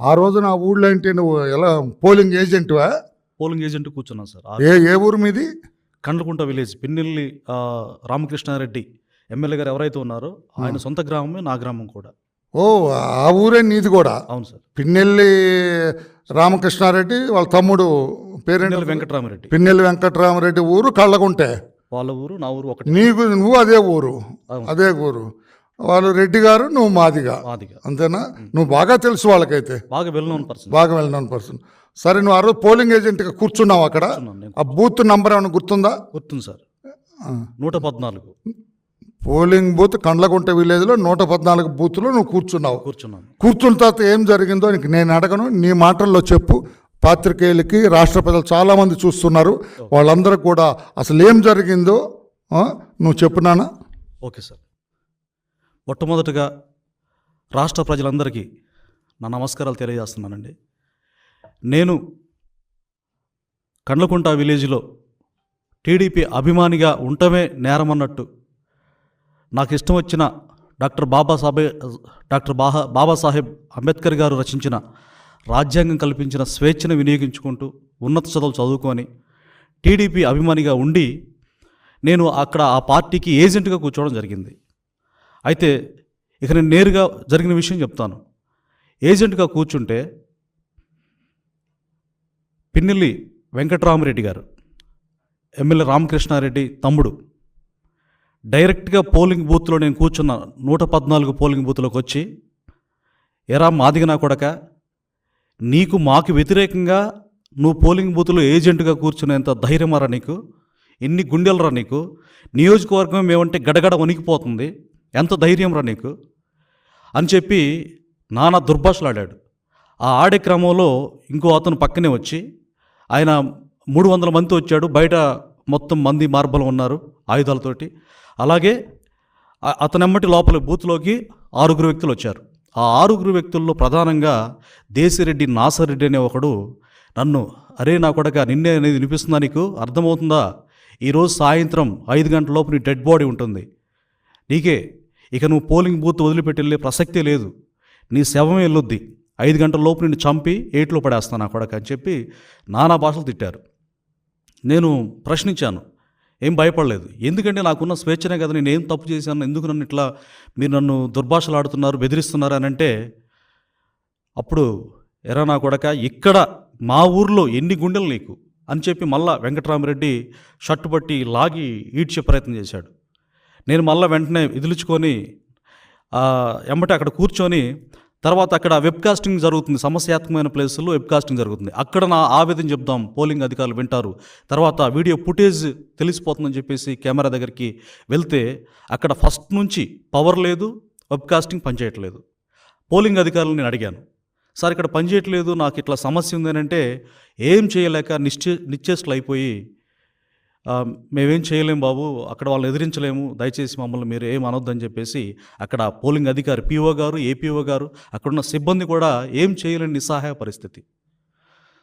ఆ రోజున ఆ ఊళ్ళో ఏంటి నువ్వు ఎలా పోలింగ్ ఏజెంట్వా? పోలింగ్ ఏజెంట్ కూర్చున్నాను సార్. ఏ ఏ ఊరు మీది? కండ్లకుంట విలేజ్ పిన్నెల్లి రామకృష్ణారెడ్డి ఎమ్మెల్యే గారు ఎవరైతే ఉన్నారో ఆయన సొంత గ్రామమే నా గ్రామం కూడా. ఓ ఆ ఊరే నీది కూడా? అవును సార్. పిన్నెల్లి రామకృష్ణారెడ్డి వాళ్ళ తమ్ముడు పేరేంటి? వెంకటరామరెడ్డి. పిన్నెల్లి వెంకటరామరెడ్డి ఊరు కళ్ళగుంటే వాళ్ళ ఊరు నా ఊరు ఒకటి. నీకు నువ్వు అదే ఊరు. అదే ఊరు. వాళ్ళు రెడ్డి గారు నువ్వు మాదిగా మాదిగా అంతేనా? నువ్వు బాగా తెలుసు వాళ్ళకైతే. బాగా వెల్ నోన్ పర్సన్ బాగా వెళ్ళిన పర్సన్ సరే నువ్వు ఆ రోజు పోలింగ్ ఏజెంట్గా కూర్చున్నావు అక్కడ. నేను ఆ బూత్ నంబర్ ఏమైనా గుర్తుందా? గుర్తుంది సార్. నూట పద్నాలుగు. పోలింగ్ బూత్ కండ్లగుంట విలేజ్లో నూట పద్నాలుగు బూత్లో నువ్వు కూర్చున్నావు. కూర్చున్నాను. కూర్చున్న తర్వాత ఏం జరిగిందో నీకు నేను అడగను నీ మాటల్లో చెప్పు. పాత్రికేయులకి రాష్ట్ర ప్రజలు చాలామంది చూస్తున్నారు. వాళ్ళందరికీ కూడా అసలు ఏం జరిగిందో నువ్వు చెప్పునానా ఓకే సార్. మొట్టమొదటగా రాష్ట్ర ప్రజలందరికీ నా నమస్కారాలు తెలియజేస్తున్నానండి. నేను కండ్లకుంట విలేజ్లో టీడీపీ అభిమానిగా ఉండటమే నేరమన్నట్టు నాకు ఇష్టం వచ్చిన డాక్టర్ బాబాసాహెబ్ డాక్టర్ బాహా బాబాసాహెబ్ అంబేద్కర్ గారు రచించిన రాజ్యాంగం కల్పించిన స్వేచ్ఛను వినియోగించుకుంటూ ఉన్నత చదువులు చదువుకొని టీడీపీ అభిమానిగా ఉండి నేను అక్కడ ఆ పార్టీకి ఏజెంట్గా కూర్చోవడం జరిగింది. అయితే ఇక నేను నేరుగా జరిగిన విషయం చెప్తాను. ఏజెంట్గా కూర్చుంటే పిన్నెల్లి వెంకటరామరెడ్డి గారు ఎమ్మెల్యే రామకృష్ణారెడ్డి తమ్ముడు. డైరెక్ట్గా పోలింగ్ బూత్లో నేను కూర్చున్న నూట పద్నాలుగు పోలింగ్ బూత్లోకి వచ్చి ఎరా మాదిగనా కొడక నీకు మాకు వ్యతిరేకంగా నువ్వు పోలింగ్ బూత్లో ఏజెంట్గా కూర్చునేంత ధైర్యమారా నీకు? ఎన్ని గుండెలరా నీకు? నియోజకవర్గం మేమంటే గడగడ వణికిపోతుంది. ఎంత ధైర్యం రా నీకు? అని చెప్పి నానా దుర్భాషలాడాడు. ఆ ఆడే క్రమంలో ఇంకో అతను పక్కనే వచ్చి ఆయన మూడు వందల మంది వచ్చాడు బయట మొత్తం మంది మార్బలం ఉన్నారు ఆయుధాలతోటి. అలాగే అతనెమ్మటి లోపల బూత్లోకి ఆరుగురు వ్యక్తులు వచ్చారు. ఆ ఆరుగురు వ్యక్తుల్లో ప్రధానంగా దేశిరెడ్డి నాసరెడ్డి అనే ఒకడు నన్ను అరే నా కొడక నిన్నే అనేది వినిపిస్తుందా నీకు? అర్థమవుతుందా? ఈరోజు సాయంత్రం ఐదు గంటల లోపు నీ డెడ్ బాడీ ఉంటుంది. నీకే ఇక నువ్వు పోలింగ్ బూత్ వదిలిపెట్టి వెళ్ళే ప్రసక్తే లేదు. నీ శవమే వెళ్ళొద్ది. ఐదు గంటల లోపు నిన్ను చంపి ఏట్లో పడేస్తాను నా కొడక అని చెప్పి నానా భాషలు తిట్టారు. నేను ప్రశ్నించాను. ఏం భయపడలేదు. ఎందుకంటే నాకున్న స్వేచ్ఛనే కదా నేను ఏం తప్పు చేశాను ఎందుకు నన్ను ఇట్లా మీరు నన్ను దుర్భాషలు ఆడుతున్నారు బెదిరిస్తున్నారు అని అంటే అప్పుడు ఎరా నా కొడక ఇక్కడ మా ఊర్లో ఎన్ని గుండెలు నీకు? అని చెప్పి మళ్ళా వెంకటరామరెడ్డి షర్టు పట్టి లాగి ఈడ్చే ప్రయత్నం చేశాడు. నేను మళ్ళీ వెంటనే విదిలించుకొని ఆ, అక్కడ కూర్చొని తర్వాత అక్కడ వెబ్ కాస్టింగ్ జరుగుతుంది సమస్యాత్మకమైన ప్లేసుల్లో వెబ్ కాస్టింగ్ జరుగుతుంది. అక్కడ నా ఆవేదన చెప్దాం పోలింగ్ అధికారులు వింటారు. తర్వాత వీడియో ఫుటేజ్ తెలిసిపోతుందని చెప్పేసి కెమెరా దగ్గరికి వెళ్తే అక్కడ ఫస్ట్ నుంచి పవర్ లేదు వెబ్ కాస్టింగ్ పనిచేయట్లేదు. పోలింగ్ అధికారులు నేను అడిగాను. సార్ ఇక్కడ పనిచేయట్లేదు నాకు ఇట్లా సమస్య ఉంది ఏం చేయలేక నిశ్చే నిశ్చేష్లు అయిపోయి మేమేం చేయలేం బాబు అక్కడ వాళ్ళని ఎదిరించలేము. దయచేసి మమ్మల్ని మీరు ఏం అనొద్దని చెప్పేసి అక్కడ పోలింగ్ అధికారి పీఓ గారు ఏపీఓ గారు అక్కడున్న సిబ్బంది కూడా ఏం చేయలేని నిస్సహాయ పరిస్థితి.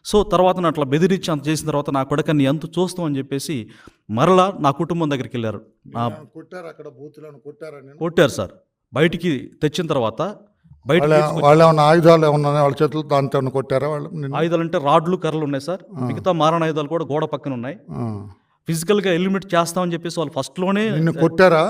సో తర్వాత అట్లా బెదిరించి అంత చేసిన తర్వాత నా కొడక నీ ఎంత చూస్తాం అని చెప్పేసి మరలా నా కుటుంబం దగ్గరికి వెళ్ళారు. నా కొట్టారు? అక్కడ బూత్లను కొట్టారా కొట్టారు సార్. బయటికి తెచ్చిన తర్వాత బయట వాళ్ళు ఆయుధాలు ఏమన్నా వాళ్ళ చేతులు దాంతో కొట్టారా వాళ్ళు? ఆయుధాలు అంటే రాడ్లు కర్రలు ఉన్నాయి సార్. మిగతా మారణ ఆయుధాలు కూడా గోడ పక్కన ఉన్నాయి. ఫిజికల్గా ఎలిమినేట్ చేస్తామని చెప్పేసి వాళ్ళు ఫస్ట్లోనే నిన్ను కొట్టారా?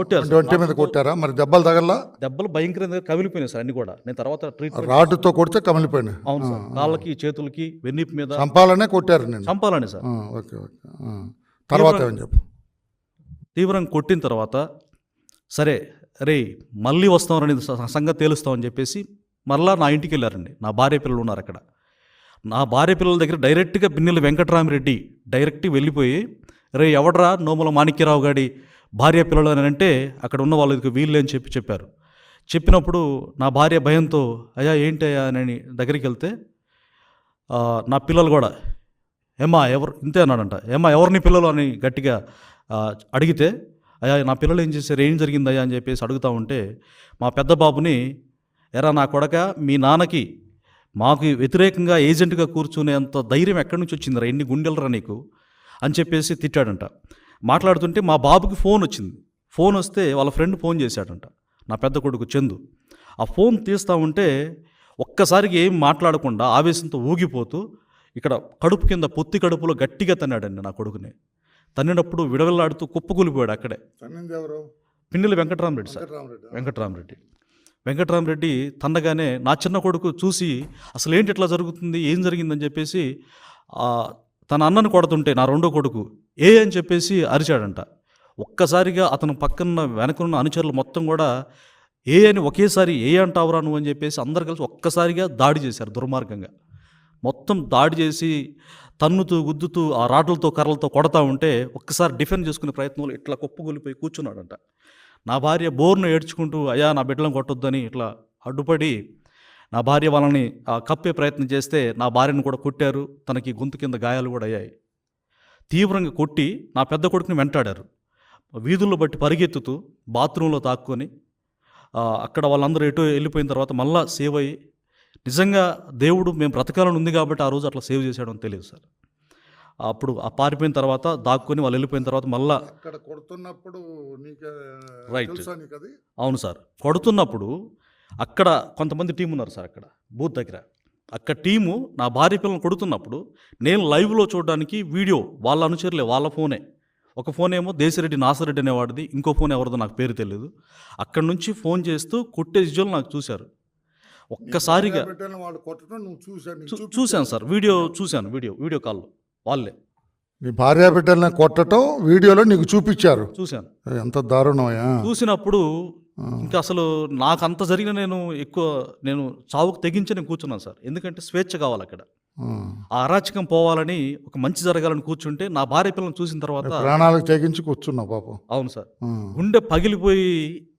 కొట్టారు. ఒంటి మీద కొట్టారా? మరి దెబ్బలు తగల్లా? దెబ్బలు భయంకరంగా కవిలిపోయినాయి సార్ అన్ని కూడా. నేను తర్వాత ట్రీట్మెంట్ రాడ్డుతో కొడితే కమిలిపోయినాయి. అవును సార్. కాళ్ళకి చేతులకి వెన్నిపు మీద చంపాలనే కొట్టారు నేను చంపాలని సార్. Okay okay. తర్వాత ఏమని చెప్పు? తీవ్రంగా కొట్టిన తర్వాత సరే రే మళ్ళీ వస్తామని సంగతి తేలుస్తామని చెప్పేసి మరలా నా ఇంటికి వెళ్ళారండి. నా భార్య పిల్లలు ఉన్నారు అక్కడ. నా భార్య పిల్లల దగ్గర డైరెక్ట్గా పిన్నెల వెంకటరామిరెడ్డి డైరెక్ట్ వెళ్ళిపోయి రే ఎవడ్రా నోముల మాణిక్యరావు గాడి భార్య పిల్లలు అని అంటే అక్కడ ఉన్న వాళ్ళకి వీళ్ళే అని చెప్పి చెప్పారు. చెప్పినప్పుడు నా భార్య భయంతో అయ్యా ఏంటయ్యా అని దగ్గరికి వెళ్తే నా పిల్లలు కూడా ఏమా ఎవరు ఇంతే అన్నాడంట. ఏమా ఎవరిని పిల్లలు అని గట్టిగా అడిగితే అయ్యా నా పిల్లలు ఏం చేశారు? ఏం జరిగిందయ్యా అని చెప్పేసి అడుగుతా ఉంటే మా పెద్ద బాబుని ఎరా నా కొడక మీ నాన్నకి మాకు వ్యతిరేకంగా ఏజెంట్గా కూర్చునేంత ధైర్యం ఎక్కడి నుంచి వచ్చిందిరా? ఎన్ని గుండెలరా నీకు? అని చెప్పేసి తిట్టాడంట. మాట్లాడుతుంటే మా బాబుకి ఫోన్ వచ్చింది. ఫోన్ వస్తే వాళ్ళ ఫ్రెండ్ ఫోన్ చేశాడంట. నా పెద్ద కొడుకు చందు. ఆ ఫోన్ తీస్తూ ఉంటే ఒక్కసారికి ఏం మాట్లాడకుండా ఆవేశంతో ఊగిపోతూ ఇక్కడ కడుపు కింద పొత్తి కడుపులో గట్టిగా తన్నాడండి నా కొడుకుని. తన్నినప్పుడు విడవలాడుతూ కుప్పకూలిపోయాడు అక్కడే. పిన్నెల వెంకటరామరెడ్డి సార్. వెంకటరామరెడ్డి. వెంకటరామరెడ్డి. తన్నగానే నా చిన్న కొడుకు చూసి అసలు ఏంటి ఇట్లా జరుగుతుంది? ఏం జరిగిందని చెప్పేసి తన అన్నను కొడుతుంటే నా రెండో కొడుకు ఏ అని చెప్పేసి అరిచాడంట. ఒక్కసారిగా అతను పక్కన వెనకనున్న అనుచరులు మొత్తం కూడా ఏ అని ఒకేసారి ఏ అంటావురా నువ్వు అని చెప్పేసి అందరు కలిసి ఒక్కసారిగా దాడి చేశారు దుర్మార్గంగా. మొత్తం దాడి చేసి తన్నుతూ గుద్దుతూ ఆ రాడ్లతో కర్రలతో కొడతా ఉంటే ఒక్కసారి డిఫెండ్ చేసుకునే ప్రయత్నంలో ఇట్లా కుప్పగొలిపోయి కూర్చున్నాడంట. నా భార్య బోర్ను ఏడ్చుకుంటూ అయ్యా నా బిడ్డలను కొట్టొద్దని ఇట్లా అడ్డుపడి నా భార్య వాళ్ళని కప్పే ప్రయత్నం చేస్తే నా భార్యను కూడా కొట్టారు. తనకి గొంతు కింద గాయాలు కూడా అయ్యాయి. తీవ్రంగా కొట్టి నా పెద్ద కొడుకుని వెంటాడారు. వీధుల్లో బట్టి పరిగెత్తుతూ బాత్రూంలో తాక్కొని అక్కడ వాళ్ళందరూ ఎటో వెళ్ళిపోయిన తర్వాత మళ్ళా సేవ్ అయ్యి నిజంగా దేవుడు మేము బ్రతకాలని ఉంది కాబట్టి ఆ రోజు అట్లా సేవ్ చేశాడని తెలియదు సార్. అప్పుడు ఆ పారిపోయిన తర్వాత దాక్కొని వాళ్ళు వెళ్ళిపోయిన తర్వాత మళ్ళా కొడుతున్నప్పుడు అది అవును సార్. కొడుతున్నప్పుడు అక్కడ కొంతమంది టీం ఉన్నారు సార్ అక్కడ బూత్ దగ్గర. అక్కడ టీము నా భార్య పిల్లలు కొడుతున్నప్పుడు నేను లైవ్లో చూడడానికి వీడియో వాళ్ళ అనుచరులే వాళ్ళ ఫోనే. ఒక ఫోన్ ఏమో దేశరెడ్డి నాసరెడ్డి అనేవాడిది ఇంకో ఫోన్ ఎవరిదో నాకు పేరు తెలియదు అక్కడ నుంచి ఫోన్ చేస్తూ కొట్టే విజువల్ నాకు చూశారు. ఒక్కసారిగా. చూశాను సార్ వీడియో చూశాను వీడియో వీడియో కాల్లో వాళ్ళే. నీ భార్య బిడ్డల్ని కొట్టడం వీడియోలో నీకు చూపించారు. చూశాను. ఎంత దారుణమయ్యా చూసినప్పుడు ఇంకా అసలు నాకు అంత జరిగిన నేను ఎక్కువ నేను చావుకు తెగించి నేను కూర్చున్నాను సార్. ఎందుకంటే స్వేచ్ఛ కావాలి అక్కడ. ఆ. అరాచకం పోవాలని ఒక మంచి జరగాలని కూర్చుంటే నా భార్య పిల్లలను చూసిన తర్వాత ప్రాణాలకు తెగించి కూర్చున్నావు పాపం. అవును సార్. గుండె పగిలిపోయి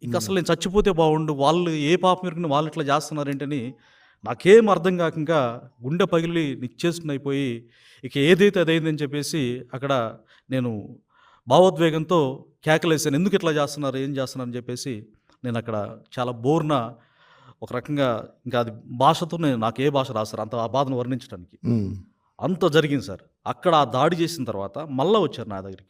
ఇంకా అసలు నేను చచ్చిపోతే బాగుండు వాళ్ళు ఏ పాపం ఇరుకుని వాళ్ళు ఇట్లా చేస్తున్నారేంటని నాకేం అర్థం కాక ఇంకా గుండె పగిలి నిచ్చేస్తుంది అయిపోయి ఇక ఏదైతే అదైందని చెప్పేసి అక్కడ నేను భావోద్వేగంతో కేకలేసాను ఎందుకు ఇట్లా చేస్తున్నారు ఏం చేస్తున్నారు అని చెప్పేసి నేను అక్కడ చాలా బోర్న ఒక రకంగా ఇంకా అది భాషతో నేను నాకు ఏ భాష రాస్తారు అంత ఆ బాధను వర్ణించడానికి. అంత జరిగింది సార్. అక్కడ ఆ దాడి చేసిన తర్వాత మళ్ళీ వచ్చారు నా దగ్గరికి.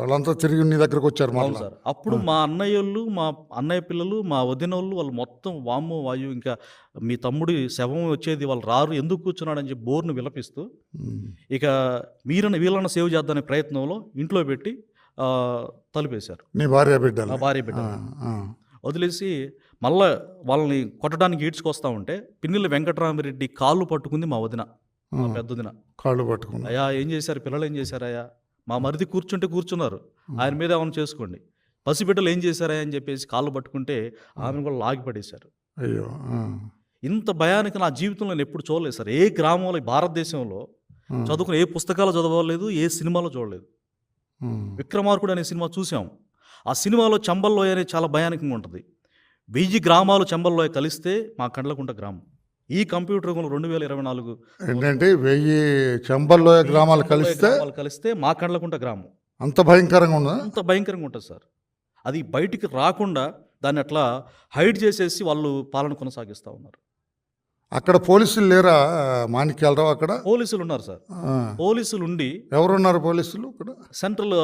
వాళ్ళంతా తిరిగి నీ దగ్గరకు వచ్చారు అవును సార్. అప్పుడు మా అన్నయ్యోళ్ళు మా అన్నయ్య పిల్లలు మా వదినోళ్ళు వాళ్ళు మొత్తం వాము వాయు ఇంకా మీ తమ్ముడి శవం వచ్చేది వాళ్ళు రారు ఎందుకు కూర్చున్నాడని చెప్పి బోర్ను విలపిస్తూ ఇక మీరన్న వీళ్ళన్న సేవ్ చేద్దానే ప్రయత్నంలో ఇంట్లో పెట్టి తలుపేశారు. నీ భార్య బిడ్డలు. నా భార్య బిడ్డ. వదిలేసి మళ్ళా వాళ్ళని కొట్టడానికి ఈడ్చుకొస్తా ఉంటే పిన్నెల వెంకటరామరెడ్డి కాళ్ళు పట్టుకుంది మా వదిన మా. పెద్దదిన. కాళ్ళు పట్టుకున్నా అయ్యా ఏం చేశారు? పిల్లలు ఏం చేశారయ్యా? మా మరిది కూర్చుంటే కూర్చున్నారు. ఆయన మీద ఏమైనా చేసుకోండి. పసిబిడ్డలు ఏం చేశారా అని చెప్పేసి కాళ్ళు పట్టుకుంటే ఆమెను కూడా లాగి పడేశారు. అయ్యో. ఇంత భయానికి నా జీవితంలో నేను ఎప్పుడు చూడలేదు సార్. ఏ గ్రామంలో ఈ భారతదేశంలో. చదువుకుని ఏ పుస్తకాలు చదవలేదు ఏ సినిమాలో చూడలేదు. విక్రమార్కుడు అనే సినిమా చూసాం ఆ సినిమాలో చంబల్లోయ అనేది చాలా భయానకంగా ఉంటుంది. వెయ్యి గ్రామాలు చంబల్లోయ కలిస్తే మా కండ్లకుంట గ్రామం. ఈ కంప్యూటర్ యుగంలో రెండు వేల ఇరవై నాలుగు ఏంటంటే వెయ్యి చెంబల్లోయ గ్రామాలు కలిస్తే కలిస్తే మా కండ్లకుంట గ్రామం. అంత భయంకరంగా ఉందా అంత భయంకరంగా ఉంటుంది సార్. అది బయటికి రాకుండా దాన్ని అట్లా హైడ్ చేసేసి వాళ్ళు పాలన కొనసాగిస్తూ ఉన్నారు. అక్కడ పోలీసులు లేరా మాణిక్యాలరావు అక్కడ? పోలీసులు ఉన్నారు సార్. పోలీసులు ఉండి ఎవరున్నారు పోలీసులు అక్కడ? సెంట్రల్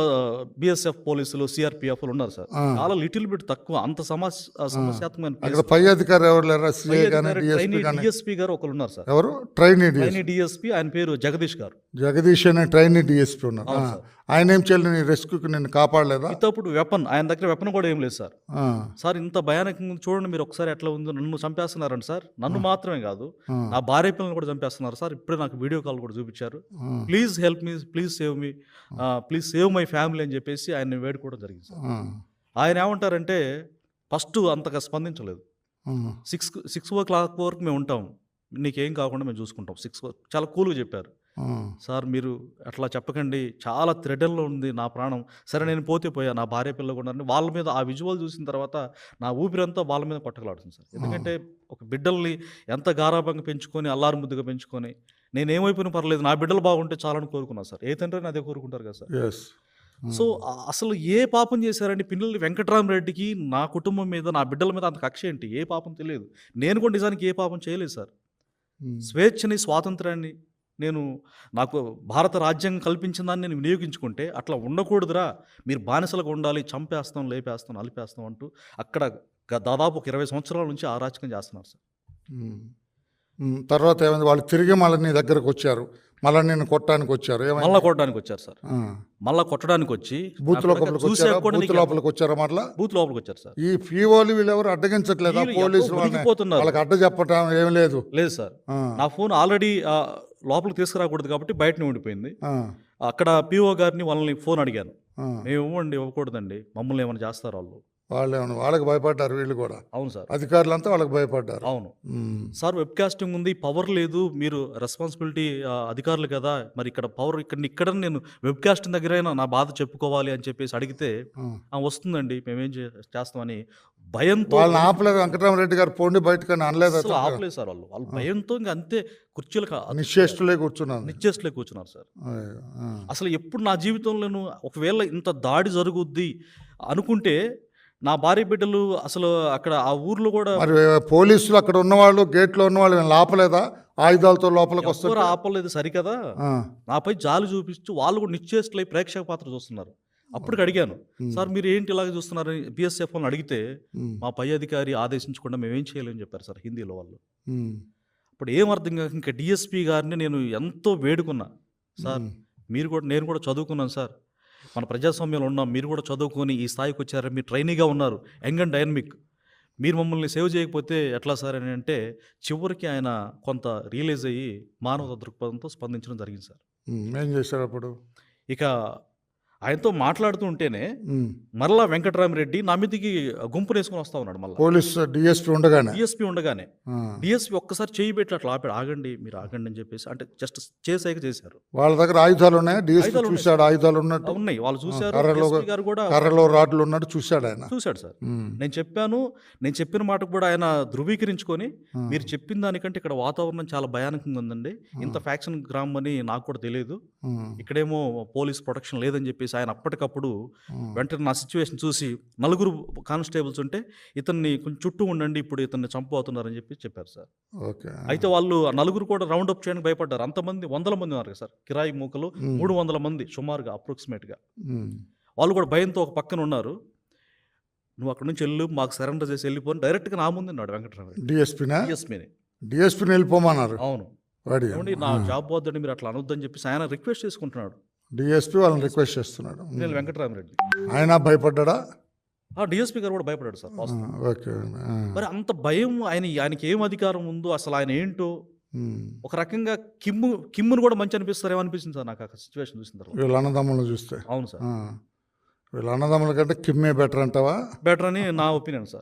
బిఎస్ఎఫ్ పోలీసులు సిఆర్పిఎఫ్ ఉన్నారు సార్. చాలా లిటిల్ బిట్ తక్కువ అంత సమస్య సమస్యాత్మకమైన పై అధికారి ఎవరు లేరా? డిఎస్పీ గారు ఒకరు ఉన్నారు సార్. ఎవరు? Trainee DSP trainee DSP. ఆయన పేరు జగదీష్ గారు. జగదీష్ అనే ట్రైనీ డిఎస్పీ ఉన్నారు. ఆయన ఏం చేయాలి నీ రెస్క్యూకి నిన్ను కాపాడలేదా? ఇతప్పుడు వెపన్ ఆయన దగ్గర వెపన్ కూడా ఏం లేదు సార్. సార్ ఇంత భయానకంగా చూడండి మీరు ఒకసారి ఎట్లా ఉందో. నన్ను చంపేస్తున్నారండి సార్. నన్ను మాత్రమే కాదు ఆ. నా భార్య పిల్లల్ని కూడా చంపేస్తున్నారు సార్. ఇప్పుడే నాకు వీడియో కాల్ కూడా చూపించారు. Please help me please save me please save my family అని చెప్పేసి ఆయన వేడుకోవడం జరిగింది సార్. ఆయన ఏమంటారంటే ఫస్ట్ అంతగా స్పందించలేదు. సిక్స్ సిక్స్ ఓ క్లాక్ వరకు మేము ఉంటాం. నీకేం కాకుండా మేము చూసుకుంటాం. సిక్స్ చాలా కూల్గా చెప్పారు. సార్ మీరు అట్లా చెప్పకండి. చాలా థ్రెడల్లో ఉంది నా ప్రాణం. సరే నేను పోతే పోయా. నా భార్య పిల్ల కూడా. వాళ్ళ మీద ఆ విజువల్ చూసిన తర్వాత నా ఊపిరంతా వాళ్ళ మీద కొట్టగలాడుతుంది సార్. ఎందుకంటే ఒక బిడ్డల్ని ఎంత గారాభంగా పెంచుకొని అల్లారు ముద్దుగా పెంచుకొని నేను ఏమైపోయినా పర్లేదు. నా బిడ్డలు బాగుంటే చాలని కోరుకున్నాను సార్. ఏ తండ్రిని అదే కోరుకుంటారు కదా సార్. సో అసలు ఏ పాపం చేశారండి? పిల్లలు వెంకటరామరెడ్డికి నా కుటుంబం మీద నా బిడ్డల మీద అంత కక్ష ఏంటి? ఏ పాపం తెలియదు. నేను కూడా నిజానికి ఏ పాపం చేయలేదు సార్. స్వేచ్ఛని స్వాతంత్రాన్ని నేను నాకు భారత రాజ్యాంగం కల్పించిన దాన్ని నేను వినియోగించుకుంటే అట్లా ఉండకూడదురా. మీరు బానిసలుగా ఉండాలి చంపేస్తాం లేపేస్తాం అలిపేస్తాం అంటూ అక్కడ దాదాపు ఒక ఇరవై సంవత్సరాల నుంచి అరాచకం చేస్తున్నారు సార్. తర్వాత ఏమైంది? వాళ్ళు తిరిగి మళ్ళీ నీ దగ్గరకు వచ్చారు. మళ్ళీ నేను కొట్టడానికి వచ్చారు. మళ్ళా కొట్టడానికి వచ్చారు సార్. మళ్ళా కొట్టడానికి వచ్చి బూత్ లోపలికి వచ్చారా? బూత్ లోపలికి వచ్చారా మళ్ళా? బూత్ లోపలికి వచ్చారు సార్. ఈ అడ్డగించట్లేదా? వీళ్ళు పోలీసులు ఎంతో వాళ్ళని. ఉనికిపోతున్నారు. వాళ్ళకి అడ్డ చెప్పటం ఏం లేదు. లేదు సార్. నా ఫోన్ ఆల్రెడీ లోపలికి తీసుకురాకూడదు కాబట్టి బయటనే ఉండిపోయింది. అక్కడ పిఓ గారిని వాళ్ళని ఫోన్ అడిగాను. మేము ఇవ్వండి ఇవ్వకూడదండి. మమ్మల్ని ఏమైనా చేస్తారు వాళ్ళు? వాళ్ళు ఏమన్నా వాళ్ళకి భయపడ్డారు వీళ్ళు కూడా. అవును సార్. అధికారులంతా వాళ్ళకి భయపడ్డారు. అవును. సార్ వెబ్ కాస్టింగ్ ఉంది పవర్ లేదు మీరు రెస్పాన్సిబిలిటీ అధికారులు కదా మరి ఇక్కడ పవర్ ఇక్కడ ఇక్కడ నేను వెబ్ కాస్టింగ్ దగ్గరైనా నా బాధ చెప్పుకోవాలి అని చెప్పేసి అడిగితే ఆ. "ఆ, వస్తుందండి మేమేం చేస్తామని భయంతో వాళ్ళని ఆపలేదు వెంకటరామరెడ్డి గారు పోండి బయటకు అనలేదు అసలు ఆపలేదు సార్ వాళ్ళు. వాళ్ళు భయంతో ఇంకా అంతే కుర్చీలకు నిశ్చేష్టులే కూర్చున్నాను నిశ్చేస్తలే కూర్చున్నారు సార్. అసలు ఎప్పుడు నా జీవితంలోనూ ఒకవేళ ఇంత దాడి జరుగుద్ది అనుకుంటే నా భార్య బిడ్డలు అసలు అక్కడ ఆ ఊర్లో కూడా మరి పోలీసులు అక్కడ ఉన్నవాళ్ళు గేట్లో ఉన్నవాళ్ళు వీళ్ళని ఆపలేదా ఆయుధాలతో లోపలికి ఎవరు వస్తారు ఆపలేదు సరికదా? నాపై జాలి చూపిస్తూ వాళ్ళు కూడా నిశ్చేష్టలై ప్రేక్షక పాత్ర చూస్తున్నారు. అప్పటికి అడిగాను సార్ మీరు ఏంటి ఇలాగ చూస్తున్నారు? బిఎస్ఎఫ్ అని అడిగితే మా పై అధికారి ఆదేశించకుండా మేమేం చేయలేమని చెప్పారు సార్ హిందీలో వాళ్ళు. అప్పుడు ఏం అర్థం కాక ఇంకా డిఎస్పి గారిని నేను ఎంతో వేడుకున్నా సార్ మీరు కూడా నేను కూడా చదువుకున్నాను సార్. మన ప్రజాస్వామ్యంలో ఉన్నాం మీరు కూడా చదువుకొని ఈ స్థాయికి వచ్చారు మీరు ట్రైనీగా ఉన్నారు. Young and dynamic. మీరు మమ్మల్ని సేవ్ చేయకపోతే ఎట్లా సార్ అని అంటే చివరికి ఆయన కొంత రియలైజ్ అయ్యి మానవ దృక్పథంతో స్పందించడం జరిగింది సార్. ఏం చేశారు అప్పుడు? ఇక ఆయనతో మాట్లాడుతూ ఉంటేనే. మరలా వెంకటరామరెడ్డి నా మీదకి గుంపును వేసుకొని వస్తా ఉన్నాడు మళ్ళీ. పోలీస్ డిఎస్పీ ఉండగానే. డిఎస్పీ ఉండగానే. డిఎస్పీ ఒక్కసారి చేయి పెట్టి అట్లా ఆపాడు. ఆగండి మీరు ఆగండి అని చెప్పేసి అంటే జస్ట్ చేసాక చేశారు. వాళ్ళ దగ్గర ఆయుధాలు ఉన్నాయా? డిఎస్పీ. చూశాడు ఆయుధాలు ఉన్నట్టు? ఉన్నాయి. వాళ్ళు చూశారు. గారు కూడా కర్రలో రాడ్లు ఉన్నట్టు చూశాడు ఆయన. చూశాడు సార్. నేను చెప్పాను నేను చెప్పిన మాటకు కూడా ఆయన ధృవీకరించుకొని. మీరు చెప్పిన దానికంటే ఇక్కడ వాతావరణం చాలా భయానకంగా ఉందండి. ఇంత ఫ్యాక్షన్ గ్రామం అని నాకు కూడా తెలియదు. ఇక్కడేమో పోలీస్ ప్రొటెక్షన్ లేదని చెప్పేసి ఆయన అప్పటికప్పుడు. వెంటనే నా సిచ్యువేషన్ చూసి నలుగురు కానిస్టేబుల్స్ ఉంటే ఇతన్ని కొంచెం చుట్టూ ఉండండి ఇప్పుడు ఇతన్ని చంపబోతున్నారని చెప్పి చెప్పారు సార్. ఓకే. అయితే వాళ్ళు నలుగురు కూడా రౌండ్ అప్ చేయడానికి భయపడ్డారు. అంతమంది వందల మంది ఉన్నారు కదా సార్. కిరాయి మూకలు మూడు వందల మంది సుమారుగా అప్రాక్సిమేట్గా. వాళ్ళు కూడా భయంతో ఒక పక్కన ఉన్నారు. నువ్వు అక్కడ నుంచి వెళ్ళు మాకు సరెండర్ చేసి వెళ్ళిపోని డైరెక్ట్గా నా ముందు ఉన్నాడు వెంకటరామరెడ్డి డిఎస్పీనా డిఎస్పీని డిఎస్పీని వెళ్ళిపోమన్నారు. అవును. నా జాబ్ వద్దని మీరు అట్లా అనొద్దని చెప్పేసి ఆయన రిక్వెస్ట్ చేసుకుంటున్నాడు. డిఎస్పీ వాళ్ళని రిక్వెస్ట్ చేస్తున్నాడు. నేను వెంకటరామరెడ్డి ఆయన భయపడ్డా ఆ డిఎస్పీ గారు కూడా భయపడ్డాడు సార్. ఓకే. మరి అంత భయం ఆయన ఆయనకి ఏం అధికారం ఉందో అసలు ఆయన ఏంటో. ఒక రకంగా కిమ్ము కిమ్మును కూడా మంచి అనిపిస్తారేమో అనిపిస్తుంది సార్ నాకు ఆ సిచ్యువేషన్ చూసిన తర్వాత వీళ్ళ అన్నదమ్ములను చూస్తే అవును సార్. వీళ్ళ అన్నదమ్ముల కంటే కిమ్మే బెటర్ అంటావా బెటర్ అని నా ఒపీనియన్ సార్